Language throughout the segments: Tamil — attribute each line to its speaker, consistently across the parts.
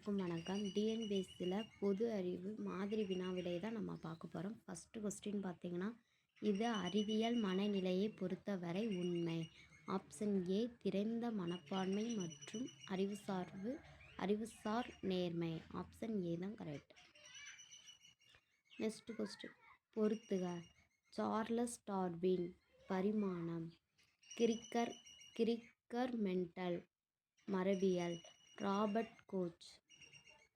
Speaker 1: அனைவருக்கும் வணக்கம். டிஎன்பிஎஸ்சியில் பொது அறிவு மாதிரி வினாவிடை தான் நம்ம பார்க்க போகிறோம் ஃபஸ்ட்டு கொஸ்டின் பார்த்திங்கன்னா இது அறிவியல் மனநிலையை பொறுத்தவரை உண்மை. ஆப்ஷன் ஏ திறந்த மனப்பான்மை மற்றும் அறிவுசார்பு அறிவுசார் நேர்மை. ஆப்ஷன் ஏ தான் கரெக்ட் நெக்ஸ்ட் கொஸ்டின் பொறுத்துக. சார்லஸ் டார்வின் பரிமாணம். கிரிக்கர் கிரிக்கர் மென்டல் மரபியல். ராபர்ட் கோச்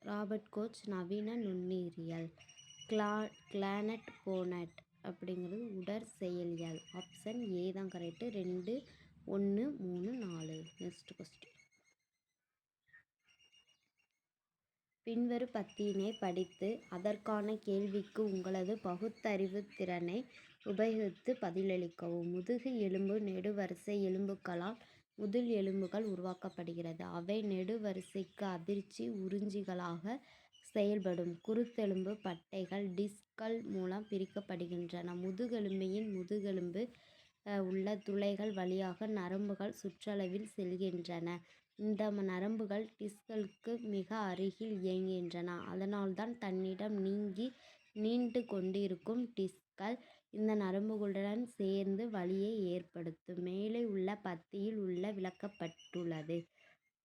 Speaker 1: ராபர்ட் கோச் நவீன நுண்ணீரியல் கிளா கிளானட் போனட் அப்படிங்கிறது உடற்செயலியல் ஆப்ஷன் ஏ தான் கரெக்டு ரெண்டு ஒன்று மூணு நாலு. நெக்ஸ்ட் கொஸ்டின் பின்வரும் பத்தியினை படித்து அதற்கான கேள்விக்கு உங்களது பகுத்தறிவு திறனை உபயோகித்து பதிலளிக்கவும். முதுகு எலும்பு நெடுவரிசை எலும்புகளால் முதுல் எலும்புகள் உருவாக்கப்படுகிறது. அவை நெடுவரிசைக்கு அதிர்ச்சி உறிஞ்சிகளாக செயல்படும். குருத்தெலும்பு பட்டைகள் டிஸ்க்கள் மூலம் பிரிக்கப்படுகின்றன. முதுகெலும்பின் முதுகெலும்பு உள்ள துளைகள் வழியாக நரம்புகள் சுற்றளவில் செல்கின்றன. இந்த நரம்புகள் டிஸ்களுக்கு மிக அருகில் இயங்குகின்றன. அதனால்தான் தன்னிடம் நீங்கி நீண்டு கொண்டிருக்கும் டிஸ்கள் இந்த நரம்புகளுடன் சேர்ந்து வலியை ஏற்படுத்தும். மேலே உள்ள பத்தியில் உள்ள விளக்கப்பட்டுள்ளது.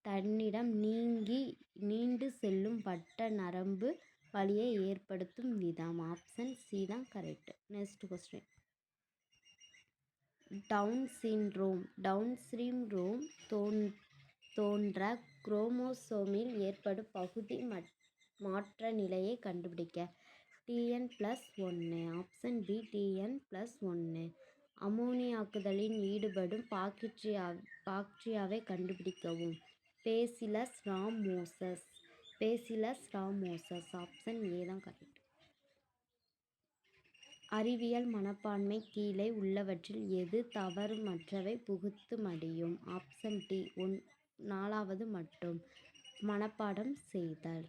Speaker 1: தன்னிடம் நீங்கி நீண்டு செல்லும் பட்ட நரம்பு வலியை ஏற்படுத்தும் விதம். ஆப்ஷன் சி தான் correct. Next question Down syndrome Down syndrome தோன்ற குரோமோசோமில் ஏற்படும் பகுதி மாற்ற நிலையை கண்டுபிடிக்க டிஎன் ப்ளஸ் ஒன்று ஆப்ஷன் பி டிஎன் ப்ளஸ் ஒன்று அமோனியாக்குதலின் ஈடுபடும் பாக்டீரியா பாக்டீரியாவை கண்டுபிடிக்கவும். Bacillus ramosus Bacillus ramosus option A தான் கரெக்ட் அறிவியல் மனப்பான்மை கீழே உள்ளவற்றில் எது தவறு மற்றவை புகுத்து மடியும்? ஆப்ஷன் டி ஒன் நாலாவது மட்டும். மனப்பாடம் செய்தல்.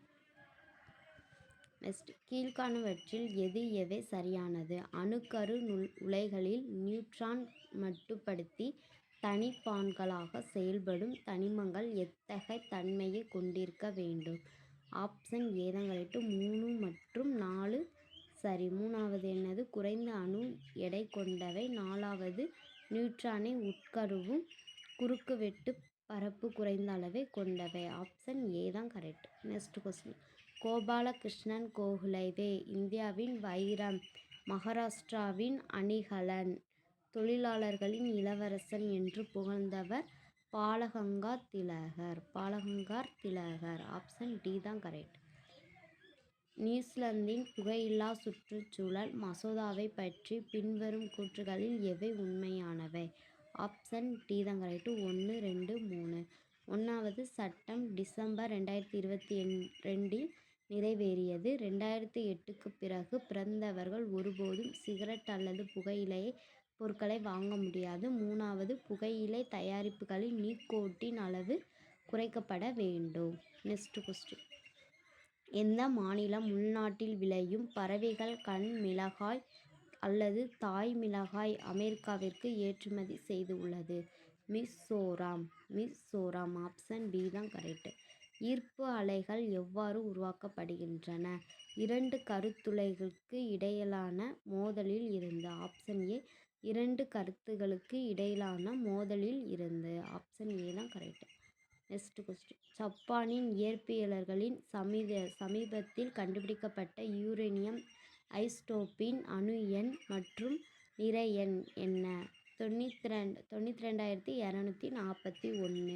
Speaker 1: நெக்ஸ்ட் கீழ்காணுவற்றில் எது எவை சரியானது? அணுக்கரு நுள் உலைகளில் நியூட்ரான் மட்டுப்படுத்தி தனிப்பான்களாக செயல்படும் தனிமங்கள் எத்தகைய தன்மையை கொண்டிருக்க வேண்டும்? ஆப்ஷன் ஏதங்களைட்டு மூணு மற்றும் நாலு. சரி மூணாவது என்னது? குறைந்த அணு எடை கொண்டவை. நாலாவது நியூட்ரானை உட்கருவும் குறுக்குவெட்டு பரப்பு குறைந்த அளவை கொண்டவை. ஆப்ஷன் ஏ தான் கரெக்ட் நெக்ஸ்ட் கொஸ்டின் கோபாலகிருஷ்ணன் கோகுலைவே இந்தியாவின் வைரம் மகாராஷ்டிராவின் அணிகலன் தொழிலாளர்களின் இளவரசன் என்று புகழ்ந்தவர் பாலகங்கார் திலகர். பாலகங்கார் திலகர் ஆப்ஷன் டி தான் கரெக்ட் நியூசிலாந்தின் புகையில்லா சுற்றுச்சூழல் மசோதாவை பற்றி பின்வரும் கூற்றுகளில் எவை உண்மையானவை? ஆப்ஷன் டி தான் கரெக்டு ஒன்று ரெண்டு மூணு. ஒன்றாவது சட்டம் டிசம்பர் ரெண்டாயிரத்தி இருபத்தி எண் ரெண்டில் நிறைவேறியது. ரெண்டாயிரத்தி எட்டுக்கு பிறகு பிறந்தவர்கள் ஒருபோதும் சிகரெட் அல்லது புகையிலை பொருட்களை வாங்க முடியாது. மூணாவது புகையிலை தயாரிப்புகளின் நீக்கோட்டின் அளவு குறைக்கப்பட வேண்டும். நெக்ஸ்ட் கொஸ்டின் எந்த மாநிலம் உள்நாட்டில் விளையும் பறவைகள் கண் மிளகாய் அல்லது தாய் மிளகாய் அமெரிக்காவிற்கு ஏற்றுமதி செய்து உள்ளது மிசோராம். மிசோராம். ஆப்ஷன் பி தான் கரெக்டு ஈர்ப்பு அலைகள் எவ்வாறு உருவாக்கப்படுகின்றன? இரண்டு கருத்துளைகளுக்கு இடையிலான மோதலில் இருந்து ஆப்ஷன் ஏ இரண்டு கருத்துகளுக்கு இடையிலான மோதலில் இருந்து ஆப்ஷன் ஏ தான் கரெக்டு நெக்ஸ்ட் கொஸ்டின் ஜப்பானின் இயற்பியலர்களின் சமீப சமீபத்தில் கண்டுபிடிக்கப்பட்ட யூரேனியம் ஐஸ்டோப்பின் அணு எண் மற்றும் நிறை எண் என்ன? தொண்ணூற்றி ரெண்டு தொண்ணூற்றி ரெண்டாயிரத்தி இரநூத்தி நாற்பத்தி ஒன்று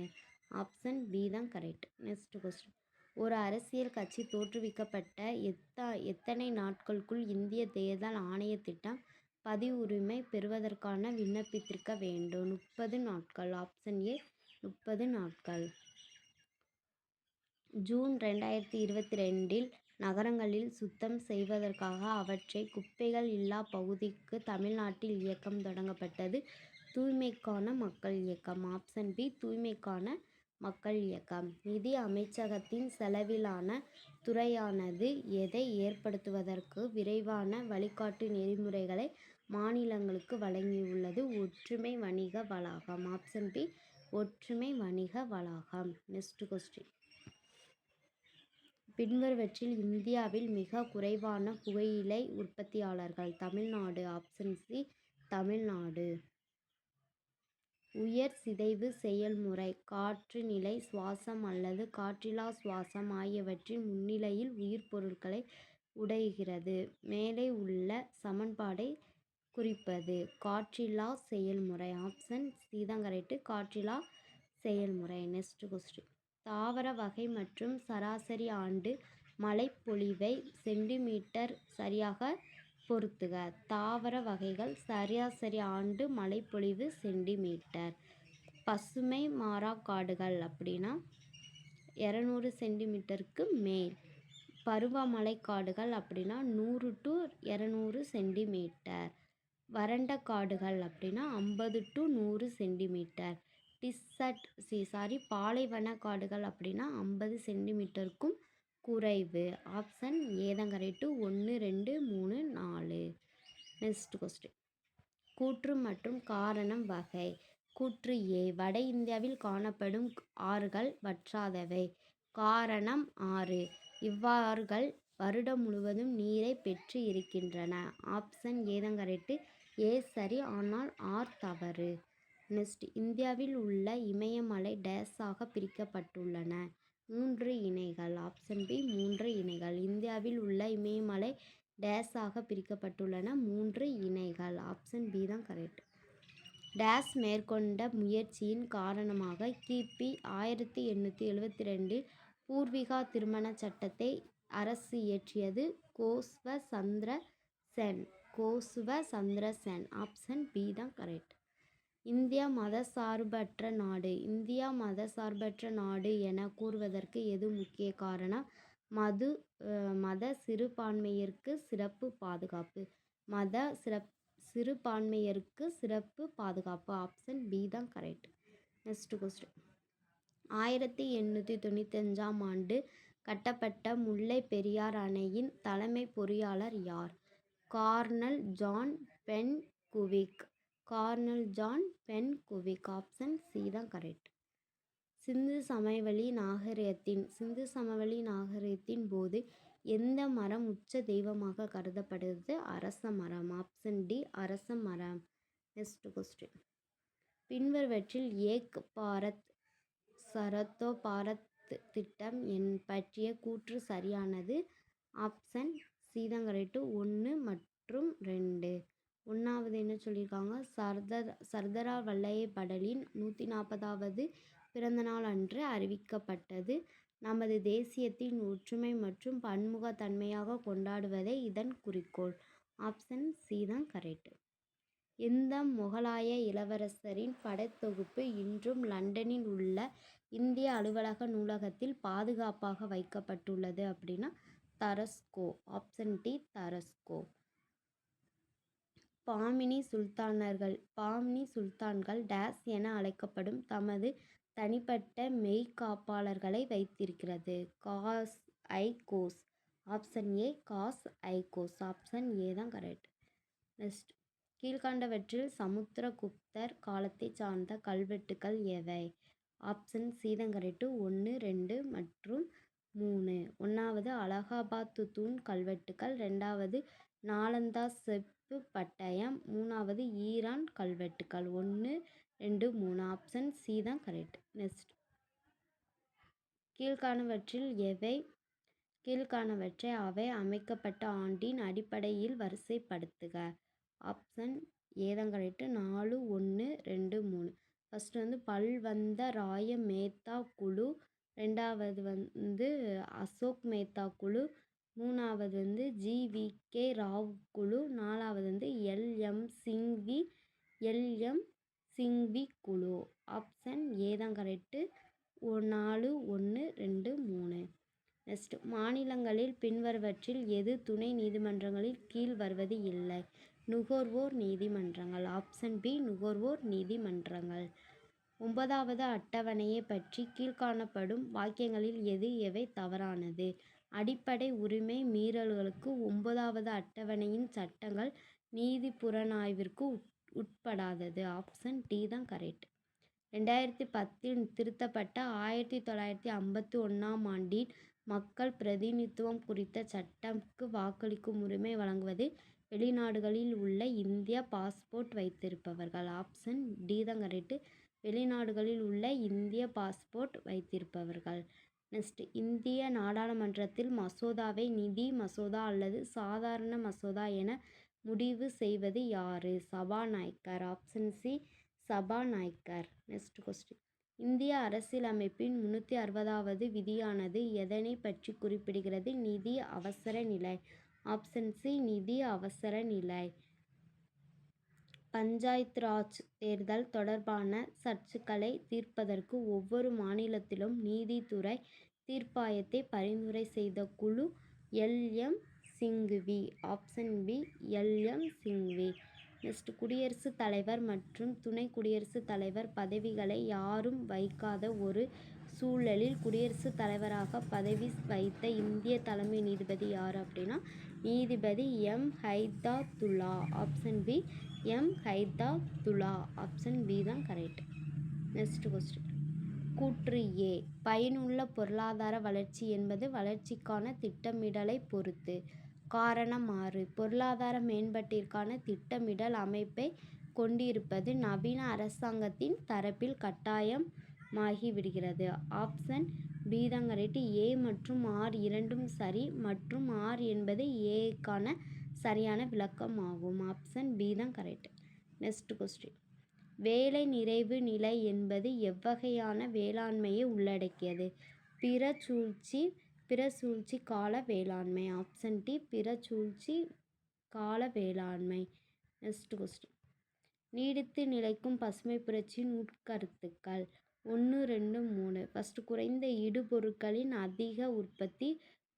Speaker 1: ஆப்ஷன் பி தான் கரெக்ட். Next question. ஒரு அரசியல் கட்சி தோற்றுவிக்கப்பட்ட எத்தா எத்தனை நாட்களுக்குள் இந்திய தேர்தல் ஆணையத்திடம் பதிவு உரிமை பெறுவதற்கான விண்ணப்பித்திருக்க வேண்டும்? முப்பது நாட்கள். ஆப்ஷன் ஏ முப்பது நாட்கள். ஜூன் ரெண்டாயிரத்தி இருபத்தி ரெண்டில் நகரங்களில் சுத்தம் செய்வதற்காக அவற்றை குப்பைகள் இல்லா பகுதிக்கு தமிழ்நாட்டில் இயக்கம் தொடங்கப்பட்டது. தூய்மைக்கான மக்கள் இயக்கம். ஆப்ஷன் பி தூய்மைக்கான மக்கள் இயக்கம். நிதி அமைச்சகத்தின் செலவிலான துறையானது எதை ஏற்படுத்துவதற்கு விரைவான வழிகாட்டு நெறிமுறைகளை மாநிலங்களுக்கு வழங்கியுள்ளது? ஒற்றுமை வணிக வளாகம். ஆப்ஷன் பி ஒற்றுமை வணிக வளாகம். Next question. பின்வருவற்றில் இந்தியாவில் மிக குறைவான புகையிலை உற்பத்தியாளர்கள் தமிழ்நாடு. Option C Tamil Nadu. உயர் சிதைவு செயல்முறை. காற்றுநிலை சுவாசம் அல்லது காற்றிலா சுவாசம் ஆகியவற்றின் முன்னிலையில் உயிர்ப்பொருட்களை உடைகிறது. மேலே உள்ள சமன்பாடை குறிப்பது. காற்றிலா செயல்முறை. ஆப்ஷன் சி தான் கரெக்டு காற்றிலா செயல்முறை. நெக்ஸ்ட் கொஸ்டின் தாவர வகை மற்றும் சராசரி ஆண்டு மழைப்பொழிவை சென்டிமீட்டர் சரியாக பொறுத்துக. தாவர வகைகள் சராசரி ஆண்டு மழைப்பொழிவு சென்டிமீட்டர். பசுமை மாறா காடுகள் அப்படின்னா இரநூறு சென்டிமீட்டருக்கு மேல். பருவமழை காடுகள் அப்படின்னா நூறு டு இரநூறு சென்டிமீட்டர். வறண்ட காடுகள் அப்படின்னா ஐம்பது டு நூறு சென்டிமீட்டர். டிசர்ட் சி சாரி பாலைவன காடுகள் அப்படின்னா ஐம்பது சென்டிமீட்டருக்கும் குறைவு. ஆப்ஷன் ஏதான் கரெக்டு ஒன்று ரெண்டு மூணு நாலு. நெக்ஸ்ட் கொஸ்டின் கூற்று மற்றும் காரணம் வகை. கூற்று ஏ. வட இந்தியாவில் காணப்படும் ஆறுகள் வற்றாதவை. காரணம் ஆறு. இவ்வாறுகள் வருடம் முழுவதும் நீரை பெற்று இருக்கின்றன. ஆப்ஷன் ஏதான் கரெக்டு ஏ. சரி ஆனால் ஆர். தவறு. நெக்ஸ்ட் இந்தியாவில் உள்ள இமயமலை டேஸாக பிரிக்கப்பட்டுள்ளன. மூன்று இணைகள். ஆப்ஷன் பி மூன்று இணைகள். இந்தியாவில் உள்ள இமயமலை டேஸாக பிரிக்கப்பட்டுள்ளன. மூன்று இணைகள். ஆப்ஷன் பி தான் கரெக்ட் டேஸ் மேற்கொண்ட முயற்சியின் காரணமாக கிபி ஆயிரத்தி எண்ணூற்றி எழுபத்தி ரெண்டில் பூர்விகா திருமண சட்டத்தை அரசு இயற்றியது கோஸ்வ சந்திர சென். கோஸ்வ சந்திர சென். ஆப்ஷன் பி தான் கரெக்ட் இந்தியா மதசார்பற்ற நாடு. இந்தியா மதசார்பற்ற நாடு என கூறுவதற்கு எது முக்கிய காரணம்? மது மத சிறுபான்மையருக்கு சிறப்பு பாதுகாப்பு. மத சிறப் சிறுபான்மையருக்கு சிறப்பு பாதுகாப்பு. ஆப்ஷன் பி தான் கரெக்ட். Next question. ஆயிரத்தி எண்ணூற்றி தொண்ணூத்தஞ்சாம் ஆண்டு கட்டப்பட்ட முல்லை பெரியார் அணையின் தலைமை பொறியாளர் யார்? Colonel John Pennycuick colonel John Pennycuick. Option C தான் கரெக்ட். சிந்து சமவெளி நாகரிகத்தின் சிந்து சமவெளி நாகரிகத்தின் போது எந்த மரம் உச்ச தெய்வமாக கருதப்படுகிறது? அரச மரம். ஆப்ஷன் டி அரச மரம். நெக்ஸ்ட் கொஸ்டின் பின்வருவற்றில் ஏக் பாரத் சரத்தோ பாரத் திட்டம் என் பற்றிய கூற்று சரியானது? ஆப்ஷன் சீதங்கரைட்டு ஒன்று மற்றும் ரெண்டு. ஒன்றாவது என்ன சொல்லியிருக்காங்க? சர்தர் சர்தரா வல்லையை படலின் நூற்றி நாற்பதாவது பிறந்தநாள் அன்று அறிவிக்கப்பட்டது. நமது தேசியத்தின் ஒற்றுமை மற்றும் பன்முகத்தன்மையாக கொண்டாடுவதே இதன் குறிக்கோள். ஆப்ஷன் சி தான் கரெக்டு. இந்த முகலாய இளவரசரின் படைத்தொகுப்பு இன்றும் லண்டனில் உள்ள இந்திய அலுவலக நூலகத்தில் பாதுகாப்பாக வைக்கப்பட்டுள்ளது அப்படின்னா தரஸ்கோ ஆப்ஷன் டி தரஸ்கோ. பாமினி சுல்தானர்கள். பாமினி சுல்தான்கள் டேஸ் என அழைக்கப்படும் தமது தனிப்பட்ட மெய்காப்பாளர்களை வைத்திருக்கிறது. காஸ் ஐ கோஸ் ஆப்ஷன் ஏ காஸ் ஐ கோஸ் ஆப்ஷன் ஏ தான் கரெக்ட். நெக்ஸ்ட். கீழ்கண்டவற்றில் சமுத்திரகுப்தர் காலத்தை சார்ந்த கல்வெட்டுக்கள் எவை? ஆப்ஷன் சீதங்கரெட்டு ஒன்று ரெண்டு மற்றும் மூணு. ஒன்றாவது அலகாபாத் தூண் கல்வெட்டுக்கள். ரெண்டாவது நாலந்தா செப்பு பட்டயம். மூணாவது ஈரான் கல்வெட்டுக்கள். ஒன்று ரெண்டு மூணு. ஆப்ஷன் சி தான் கரெக்ட். நெக்ஸ்ட். கீழ்காணவற்றில் எவை? கீழ்காணவற்றை அவை அமைக்கப்பட்ட ஆண்டின் அடிப்படையில் வரிசைப்படுத்துக. ஆப்ஷன் ஏதான் கரெக்டு. நாலு ஒன்று ரெண்டு மூணு. ஃபஸ்ட்டு வந்து பல்வந்த ராய மேத்தா குழு ரெண்டாவது வந்து அசோக் மேத்தா குழு மூணாவது வந்து ஜிவிகே ராவ் குழு நாலாவது வந்து எல்எம் சிங்வி எல்எம் சிங்வி குழு. ஆப்ஷன் ஏ தான் கரெக்டு நாலு ஒன்று ரெண்டு மூணு. நெக்ஸ்ட் மாநிலங்களில் பின்வருவற்றில் எது துணை நீதிமன்றங்களில் கீழ் வருவது இல்லை? நுகர்வோர் நீதிமன்றங்கள். ஆப்ஷன் பி நுகர்வோர் நீதிமன்றங்கள். ஒன்பதாவது அட்டவணையை பற்றி கீழ்காணப்படும் வாக்கியங்களில் எது எவை தவறானது அடிப்படை உரிமை மீறல்களுக்கு ஒன்பதாவது அட்டவணையின் சட்டங்கள் நீதி புலனாய்விற்கு உட்படாதது ஆப்ஷன் டி தான் கரெக்ட் ரெண்டாயிரத்தி பத்தில் திருத்தப்பட்ட ஆயிரத்தி தொள்ளாயிரத்தி ஐம்பத்தி ஒன்றாம் ஆண்டின் மக்கள் பிரதிநிதித்துவம் குறித்த சட்டம்க்கு வாக்களிக்கும் உரிமை வழங்குவது வெளிநாடுகளில் உள்ள இந்திய பாஸ்போர்ட் வைத்திருப்பவர்கள். ஆப்ஷன் டி தான் கரெக்ட். வெளிநாடுகளில் உள்ள இந்திய பாஸ்போர்ட் வைத்திருப்பவர்கள். நெக்ஸ்ட் இந்திய நாடாளுமன்றத்தில் மசோதாவை நிதி மசோதா அல்லது சாதாரண மசோதா என முடிவு செய்வது யாரு? சபாநாயக்கர் ஆப்ஷன் சி சபாநாயக்கர் நெக்ஸ்ட் கொஸ்டின் இந்திய அரசியலமைப்பின் முன்னூற்றி அறுபதாவது விதியானது எதனை பற்றி குறிப்பிடுகிறது? நிதி அவசர நிலை. ஆப்ஷன் சி நிதி அவசர நிலை. பஞ்சாயத்து ராஜ் தேர்தல் தொடர்பான சர்ச்சைகளை தீர்ப்பதற்கு ஒவ்வொரு மாநிலத்திலும் நீதித்துறை தீர்ப்பாயத்தை பரிந்துரை செய்த குழு L M Singhvi. Option B L M Singhvi. Next குடியரசுத் தலைவர் மற்றும் துணை குடியரசுத் தலைவர் பதவிகளை யாரும் வைக்காத ஒரு சூழலில் குடியரசுத் தலைவராக பதவி வைத்த இந்திய தலைமை நீதிபதி யார் அப்படின்னா நீதிபதி M. Hidayatullah option B M. Hidayatullah. Option B தான் கரெக்ட். நெக்ஸ்ட் கொஸ்டின் கூற்று ஏ பயனுள்ள பொருளாதார வளர்ச்சி என்பது வளர்ச்சிக்கான திட்டமிடலை பொறுத்து. காரணம் ஆறு பொருளாதார மேம்பாட்டிற்கான திட்டமிடல் அமைப்பை கொண்டிருப்பது நவீன அரசாங்கத்தின் தரப்பில் கட்டாயமாகிவிடுகிறது. ஆப்ஷன் பி ஏ மற்றும் ஆர் இரண்டும் சரி மற்றும் ஆர் என்பது ஏ.க்கான சரியான விளக்கம் ஆகும் ஆப்ஷன் பி தான் கரெக்ட். நெக்ஸ்ட் கொஸ்டின் வேலை நிறைவு நிலை என்பது எவ்வகையான வேளாண்மையை உள்ளடக்கியது? பிரசூழ்ச்சி பிறசூழ்ச்சி கால வேளாண்மை. ஆப்ஷன் டி பிரசூழ்ச்சி கால வேளாண்மை. நெக்ஸ்ட் கொஸ்டின் நீடித்து நிலைக்கும் பசுமை புரட்சியின் உட்கருத்துக்கள். ஒன்று ரெண்டு மூணு ஃபஸ்ட்டு குறைந்த இடுபொருட்களின் அதிக உற்பத்தி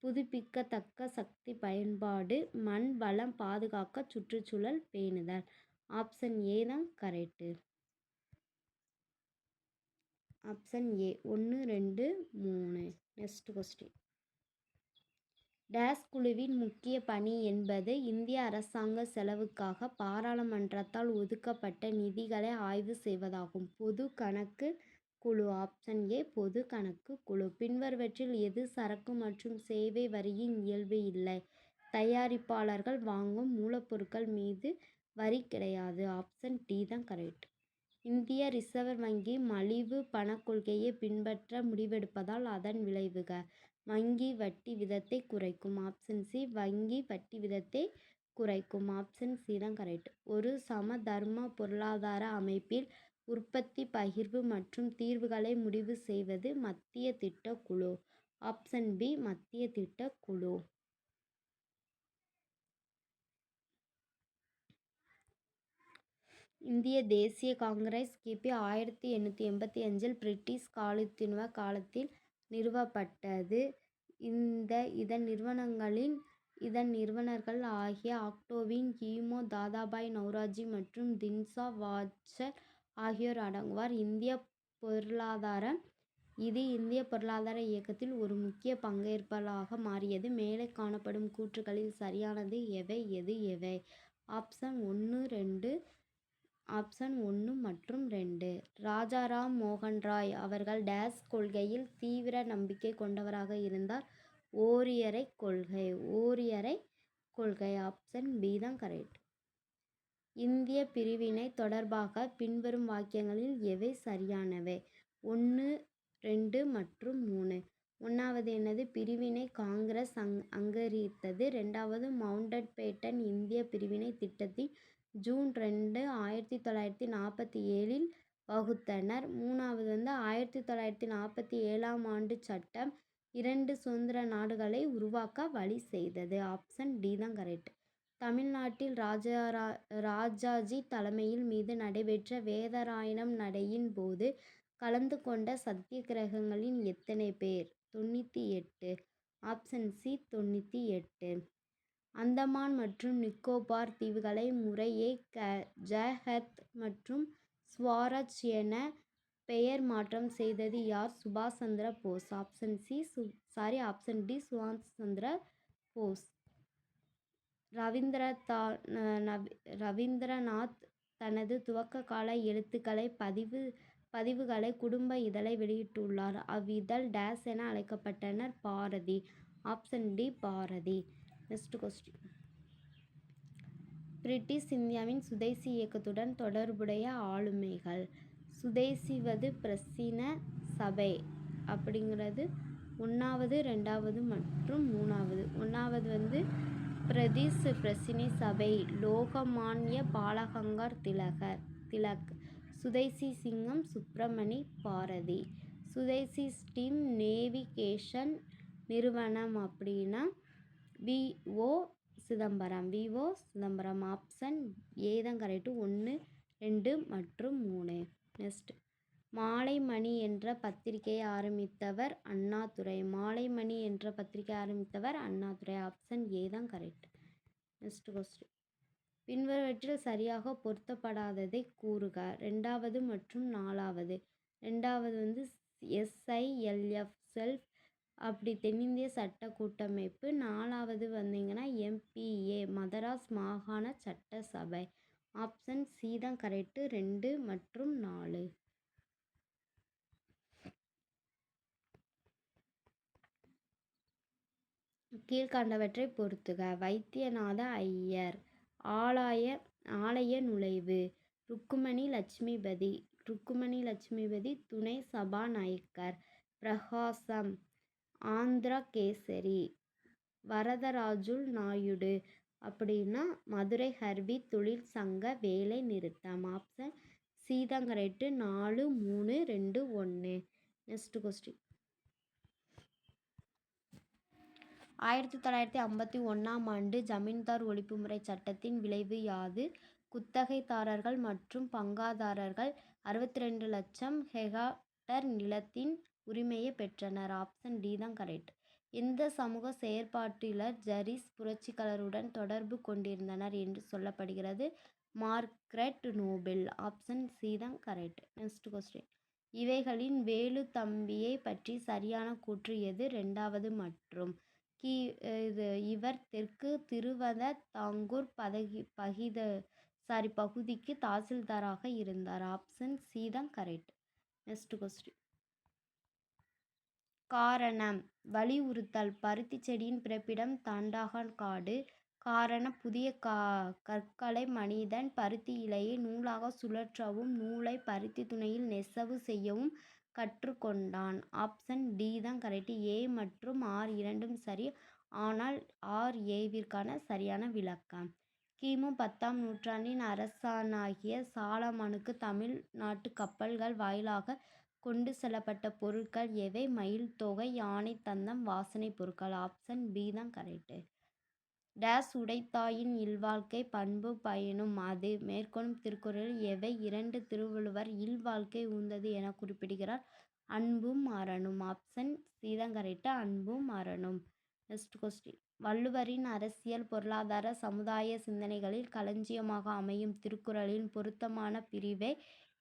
Speaker 1: புதுப்பிக்கத்தக்க சக்தி பயன்பாடு மண் வளம் பாதுகாக்க சுற்றுச்சூழல் பேணுதல். ஆப்ஷன் ஏ தான் கரெக்டு ஆப்ஷன் ஏ ஒன்று ரெண்டு மூணு. நெக்ஸ்ட் கொஸ்டின் டேஸ் குழுவின் முக்கிய பணி என்பது இந்திய அரசாங்க செலவுக்காக பாராளுமன்றத்தால் ஒதுக்கப்பட்ட நிதிகளை ஆய்வு செய்வதாகும். பொது கணக்கு குழு. ஆப்ஷன் ஏ பொது கணக்கு குழு. பின்வருவற்றில் எது சரக்கு மற்றும் சேவை வரியின் இயல்பு இல்லை? தயாரிப்பாளர்கள் வாங்கும் மூலப்பொருட்கள் மீது வரி கிடையாது. ஆப்ஷன் டி தான் கரெக்ட். இந்திய ரிசர்வ் வங்கி மலிவு பணக் கொள்கையை பின்பற்ற முடிவெடுப்பதால் அதன் விளைவுக. வங்கி வட்டி விதத்தை குறைக்கும். ஆப்ஷன் சி வங்கி வட்டி விதத்தை குறைக்கும். ஆப்ஷன் சி தான் கரெக்ட். ஒரு சமதர்ம பொருளாதார அமைப்பில் உற்பத்தி பகிர்வு மற்றும் தீர்வுகளை முடிவு செய்வது மத்திய திட்டக் குழு. ஆப்ஷன் பி மத்திய திட்டக் குழு. இந்திய தேசிய காங்கிரஸ் கிபி ஆயிரத்தி எண்ணூற்றி எண்பத்தி அஞ்சில் பிரிட்டிஷ் காலனித்துவ காலத்தில் நிறுவப்பட்டது. இந்த இதன் நிறுவனங்களின் இதன் நிறுவனர்கள் ஆகிய ஆக்டோவின் ஹீமோ தாதாபாய் நௌராஜி மற்றும் தின்சா வாட்சர் ஆகியோர் அடங்குவார் இந்திய பொருளாதார இது இந்தியப் பொருளாதார இயக்கத்தில் ஒரு முக்கிய பங்கேற்பலாக மாறியது. மேலே காணப்படும் கூற்றுகளில் சரியானது எவை எது எவை? ஆப்ஷன் ஒன்று ரெண்டு ஆப்ஷன் ஒன்று மற்றும் ரெண்டு. ராஜாராம் மோகன் ராய் அவர்கள் டேஸ் கொள்கையில் தீவிர நம்பிக்கை கொண்டவராக இருந்தார்? ஓரியரைக் கொள்கை ஓரியரை கொள்கை. ஆப்ஷன் பி தான் கரெக்ட். இந்திய பிரிவினை தொடர்பாக பின்வரும் வாக்கியங்களில் எவை சரியானவை? ஒன்று ரெண்டு மற்றும் மூணு. ஒன்றாவது என்னது பிரிவினை காங்கிரஸ் அங்கீகரித்தது. ரெண்டாவது மவுண்டட் பேட்டன் இந்திய பிரிவினைத் திட்டத்தின் ஜூன் ரெண்டு ஆயிரத்தி தொள்ளாயிரத்தி நாற்பத்தி ஏழில் வகுத்தனர். மூணாவது வந்து ஆயிரத்தி தொள்ளாயிரத்தி நாற்பத்தி ஏழாம் ஆண்டு சட்டம் இரண்டு சுதந்திர நாடுகளை உருவாக்க வழி செய்தது. ஆப்ஷன் டி தான் கரெக்ட். தமிழ்நாட்டில் ராஜாஜி தலைமையில் மீது நடைபெற்ற வேதராயணம் நடையின் போது கலந்து கொண்ட சத்தியாகிரகிகள் எத்தனை பேர்? தொண்ணூற்றி எட்டு. ஆப்ஷன் சி தொண்ணூற்றி எட்டு. அந்தமான் மற்றும் நிக்கோபார் தீவுகளை முறையே க ஜஹத் மற்றும் ஸ்வாராஜ் என பெயர் மாற்றம் செய்தது யார்? சுபாஷ் Chandra Bose. Option C sorry option D சுபாஷ் சந்திர போஸ். ரவீந்திரதா ரவீந்திரநாத் தனது துவக்க கால எழுத்துக்களை பதிவு பதிவுகளை குடும்ப இதழை வெளியிட்டுள்ளார். அவ்விதழ் டேஸ் என அழைக்கப்பட்டனர். Bharati. Option D Bharati. Next question British இந்தியாவின் சுதேசி இயக்கத்துடன் தொடர்புடைய ஆளுமைகள். சுதேசிவது பிரசின சபை அப்படிங்கிறது. ஒன்றாவது ரெண்டாவது மற்றும் மூணாவது. ஒன்றாவது வந்து பிரதிஷ் பிரசினி சபை லோகமான்ய பாலகங்கார் திலகர் திலக் சுதேசி சிங்கம் சுப்பிரமணி பாரதி. சுதேசி ஸ்டீம் நேவிகேஷன் நிறுவனம் அப்படின்னா V O Chidambaram V O Chidambaram option A தான் கரெக்டு ஒன்று ரெண்டு மற்றும் மூணு. நெக்ஸ்ட் மாலைமணி என்ற பத்திரிகையை ஆரம்பித்தவர் அண்ணாதுரை மாலைமணி என்ற பத்திரிகையை ஆரம்பித்தவர் அண்ணாதுரை ஆப்ஷன் ஏ தான் கரெக்ட் நெக்ஸ்ட் கொஸ்டின் பின்வரவற்றில் சரியாக பொருத்தப்படாததை கூறுக. ரெண்டாவது மற்றும் நாலாவது. ரெண்டாவது வந்து எஸ்ஐஎல்எஃப் செல்ஃப் அப்படி தென்னிந்திய சட்ட கூட்டமைப்பு. நாலாவது வந்தீங்கன்னா எம்பிஏ மதராஸ் மாகாண சட்டசபை. ஆப்ஷன் சி தான் கரெக்டு ரெண்டு மற்றும் நாலு. கீழ்கண்டவற்றை பொறுத்துக. வைத்தியநாத ஐயர். ஆலய ஆலய நுழைவு. ருக்குமணி லட்சுமிபதி. ருக்குமணி லட்சுமிபதி துணை சபாநாயக்கர். பிரகாசம். ஆந்திரா கேசரி வரதராஜுல் நாயுடு. அப்படின்னா மதுரை ஹர்வி தொழில் சங்க வேலை நிறுத்தம். ஆப்ஷன் சீதங்கரெட்டு நாலு மூணு ரெண்டு ஒன்று நெக்ஸ்ட் கொஸ்டின். ஆயிரத்தி தொள்ளாயிரத்தி ஐம்பத்தி ஒன்றாம் ஆண்டு ஜமீன்தார் ஒழிப்புமுறை சட்டத்தின் விளைவு யாது? குத்தகைதாரர்கள் மற்றும் பங்காதாரர்கள் அறுபத்தி ரெண்டு லட்சம் ஹெகாடர் நிலத்தின் உரிமையை பெற்றனர். ஆப்ஷன் டி தான் கரெக்ட். இந்த சமூக செயற்பாட்டிலர் ஜரிஸ் புரட்சியாளருடன் தொடர்பு கொண்டிருந்தனர் என்று சொல்லப்படுகிறது. Margaret Noble. ஆப்ஷன் சி தான் கரெக்ட். Next question. இவைகளின் வேலு தம்பியை பற்றி சரியான கூற்று எது? ரெண்டாவது மற்றும் கி இது இவர் தெற்கு திருவதத்தாங்கூர் பதகி பகித சாரி பகுதிக்கு தாசில்தாராக இருந்தார். ஆப்ஷன் சி தான் கரெக்ட். Next question. காரணம். வலியுறுத்தல். பருத்தி செடியின் பிறப்பிடம் தாண்டாகான் காடு. காரண புதிய கா கற்களை மனிதன் பருத்தி இலையை நூலாக சுழற்றவும் நூலை பருத்தி துணையில் நெசவு செய்யவும் கற்றுக்கொண்டான். ஆப்ஷன் டி தான் கரெக்டு. ஏ மற்றும் ஆர் இரண்டும் சரி. ஆனால் ஆர் ஏவிற்கான சரியான விளக்கம். கிமு பத்தாம் நூற்றாண்டின் அரசனாகிய சாலமனுக்கு தமிழ்நாட்டு கப்பல்கள் வாயிலாக கொண்டு செல்லப்பட்ட பொருட்கள் எவை? மயில் தொகை யானை தந்தம் வாசனை பொருட்கள். ஆப்ஷன் பி தான் கரெக்டு. டேஸ் உடைத்தாயின் இல்வாழ்க்கை பண்பு பயனும். அது மேற்கொள்ளும் திருக்குறளில் எவை? இரண்டு திருவள்ளுவர் இல்வாழ்க்கை உந்தது என குறிப்பிடுகிறார். அன்பும் அறனும் ஆப்ஷன் சி கரெக்டு அன்பும் அறனும் நெக்ஸ்ட் கொஸ்டின் வள்ளுவரின் அரசியல் பொருளாதார சமுதாய சிந்தனைகளில் களஞ்சியமாக அமையும் திருக்குறளின் பொருத்தமான பிரிவை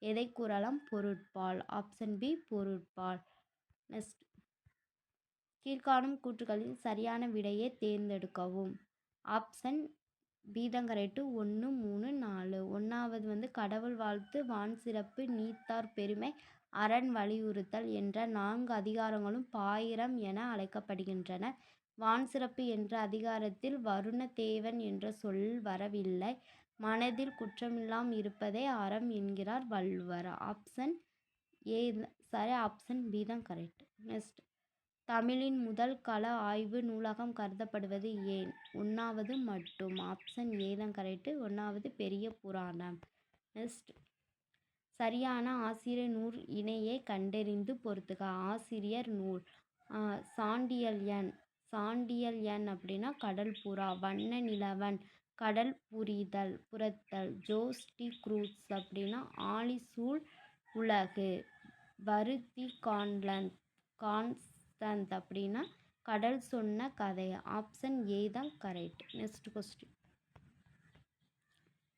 Speaker 1: எதை கூறலாம்? பொருட்பால். ஆப்ஷன் பி பொருட்பால். நெக்ஸ்ட் கீழ்காணும் கூற்றுகளில் சரியான விடையை தேர்ந்தெடுக்கவும். ஆப்ஷன் பீதங்கரைட்டு ஒன்று மூணு நாலு. ஒன்றாவது வந்து கடவுள் வாழ்த்து வான் சிறப்பு நீத்தார் பெருமை அரண் வலியுறுத்தல் என்ற நான்கு அதிகாரங்களும் பாயிரம் என அழைக்கப்படுகின்றன. வான் சிறப்பு என்ற அதிகாரத்தில் வருணதேவன் என்ற சொல் வரவில்லை. மனதில் குற்றமில்லாம் இருப்பதே அறம் என்கிறார் வள்ளுவர். ஆப்ஷன் ஏ சரி ஆப்ஷன் பி தான் கரெக்ட் நெக்ஸ்ட். தமிழின் முதல் கள ஆய்வு நூலகம் கருதப்படுவது ஏன்? ஒன்றாவது மட்டும். ஆப்ஷன் ஏ தான் கரெக்டு ஒன்றாவது பெரிய புராணம். நெக்ஸ்ட். சரியான ஆசிரியர் நூல் இணையை கண்டறிந்து பொறுத்துக. ஆசிரியர் நூல். சாண்டியல் எண் சாண்டியல் எண் அப்படின்னா கடல் புறா. வண்ண நிலவன். கடல் புரிதல் புறத்தல். ஜோஸ்டி குரூஸ் அப்படின்னா ஆலிசூல் உலகு. வருத்தி கான்லன். கான்ஸ் தந்த் அப்படின்னா கடல் சொன்ன கதை ஆப்ஷன் ஏ தான் கரெக்ட் நெக்ஸ்ட் கொஸ்டின்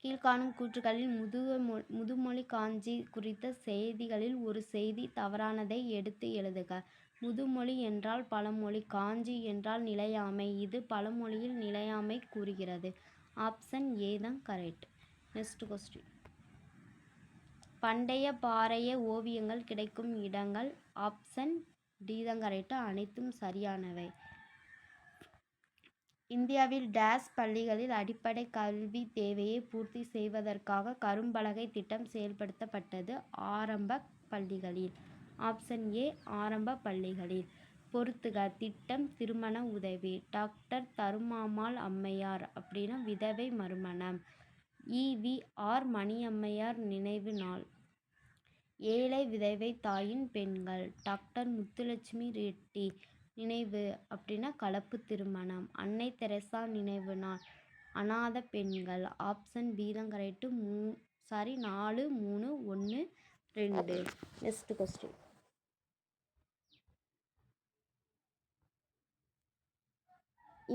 Speaker 1: கீழ்காணும் கூற்றுகளில் முதுக முதுமொழி காஞ்சி குறித்த செய்திகளில் ஒரு செய்தி தவறானதை எடுத்து எழுதுக. முதுமொழி என்றால் பழமொழி காஞ்சி என்றால் நிலையாமை. இது பழமொழியில் நிலையாமை கூறுகிறது. ஆப்ஷன் ஏ தான் கரெக்ட் நெக்ஸ்ட் கொஸ்டின் பண்டைய பாறைய ஓவியங்கள் கிடைக்கும் இடங்கள். ஆப்ஷன் டி தான் கரெக்டாக அனைத்தும் சரியானவை. இந்தியாவில் டேஸ் பள்ளிகளில் அடிப்படை கல்வி தேவையை பூர்த்தி செய்வதற்காக கரும்பலகை திட்டம் செயல்படுத்தப்பட்டது ஆரம்ப பள்ளிகளில். ஆப்ஷன் ஏ ஆரம்ப பள்ளிகளில். பொறுத்துக திட்டம் திருமண உதவி. டாக்டர் தருமாமாள் அம்மையார் அப்படின்னா விதவை மறுமணம். இவிஆர் மணியம்மையார் நினைவு நாள். ஏழை விதவை தாயின் பெண்கள். டாக்டர் முத்துலட்சுமி ரெட்டி நினைவு அப்படின்னா கலப்பு திருமணம். அன்னை தெரசா நினைவு நாள் அநாத பெண்கள். ஆப்ஷன் பி கரெக்டு மூ சாரி நாலு மூணு ஒன்று ரெண்டு. நெக்ஸ்ட் கொஸ்டின்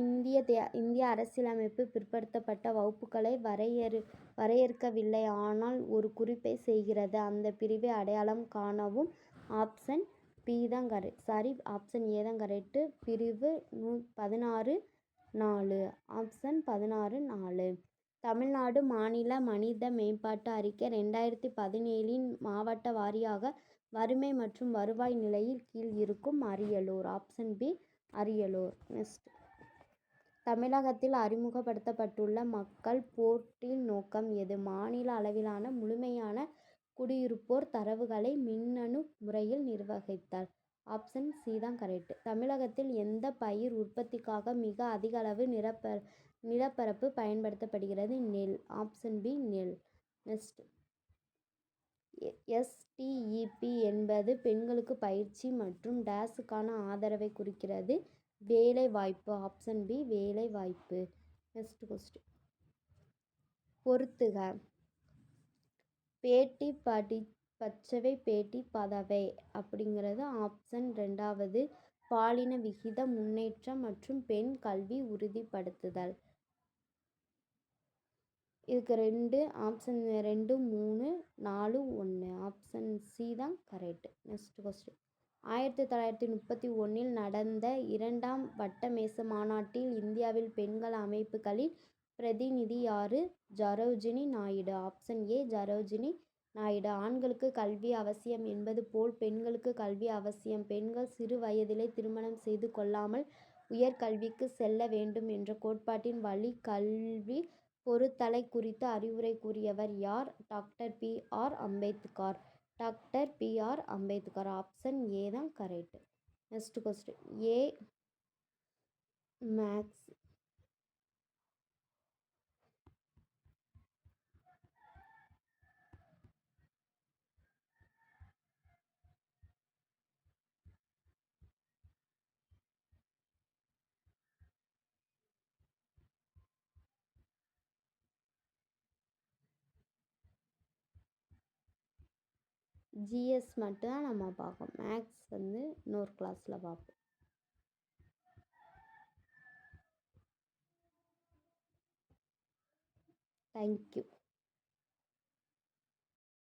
Speaker 1: இந்திய தே இந்திய அரசியலமைப்பு பிற்படுத்தப்பட்ட வகுப்புகளை வரையறு வரையறுக்கவில்லை. ஆனால் ஒரு குறிப்பை செய்கிறது. அந்த பிரிவை அடையாளம் காணவும் ஆப்ஷன் பி தான் கரெக்ட் சாரி ஆப்ஷன் ஏ தான் கரெக்டு பிரிவு நூ பதினாறு நாலு ஆப்ஷன் பதினாறு நாலு. தமிழ்நாடு மாநில மனித மேம்பாட்டு அறிக்கை ரெண்டாயிரத்தி பதினேழின் மாவட்ட வாரியாக வறுமை மற்றும் வருவாய் நிலையில் கீழ் இருக்கும் Ariyalur option B Ariyalur next. தமிழகத்தில் அறிமுகப்படுத்தப்பட்டுள்ள மக்கள் போர்ட்டில் நோக்கம் எது? மாநில அளவிலான முழுமையான குடியிருப்போர் தரவுகளை மின்னணு முறையில் நிர்வகித்தல். ஆப்ஷன் சி தான் கரெக்ட். தமிழகத்தில் எந்த பயிர் உற்பத்திக்காக மிக அதிகளவு நிலப்பர நிலப்பரப்பு பயன்படுத்தப்படுகிறது? நெல். ஆப்ஷன் பி நெல். Next. S T E P என்பது பெண்களுக்கு பயிற்சி மற்றும் டேஸுக்கான ஆதரவை குறிக்கிறது. வேலை வாய்ப்பு ஆப்ஷன் பி வேலை வாய்ப்பு நெக்ஸ்ட் கொஸ்டின் பொறுத்துக. பேட்டி படி பச்சவை பேட்டி பதவை அப்படிங்கிறது ஆப்ஷன் ரெண்டாவது பாலின விகித முன்னேற்றம் மற்றும் பெண் கல்வி உறுதிப்படுத்துதல். இதுக்கு ரெண்டு ஆப்ஷன் ரெண்டு மூணு நாலு ஒன்று ஆப்ஷன் சி தான் கரெக்டு நெக்ஸ்ட் கொஸ்டின் ஆயிரத்தி தொள்ளாயிரத்தி முப்பத்தி ஒன்றில் நடந்த இரண்டாம் வட்டமேச மாநாட்டில் இந்தியாவில் பெண்கள் அமைப்புகளின் பிரதிநிதி யார் Sarojini Naidu. Option A Sarojini Naidu. ஆண்களுக்கு கல்வி அவசியம் என்பது போல் பெண்களுக்கு கல்வி அவசியம். பெண்கள் சிறு வயதிலே திருமணம் செய்து கொள்ளாமல் உயர்கல்விக்கு செல்ல வேண்டும் என்ற கோட்பாட்டின் வழி கல்வி பொறுத்தலை குறித்து அறிவுரை கூறியவர் யார்? Doctor B R Ambedkar. Doctor B R Ambedkar option A தான் கரெக்ட் நெக்ஸ்ட் கொஸ்டின். ஏ மேக்ஸ் ஜிஎஸ் மட்டும்தான் நம்ம பார்ப்போம். மேக்ஸ் வந்து இன்னொரு கிளாஸில் பார்ப்போம். தேங்க்யூ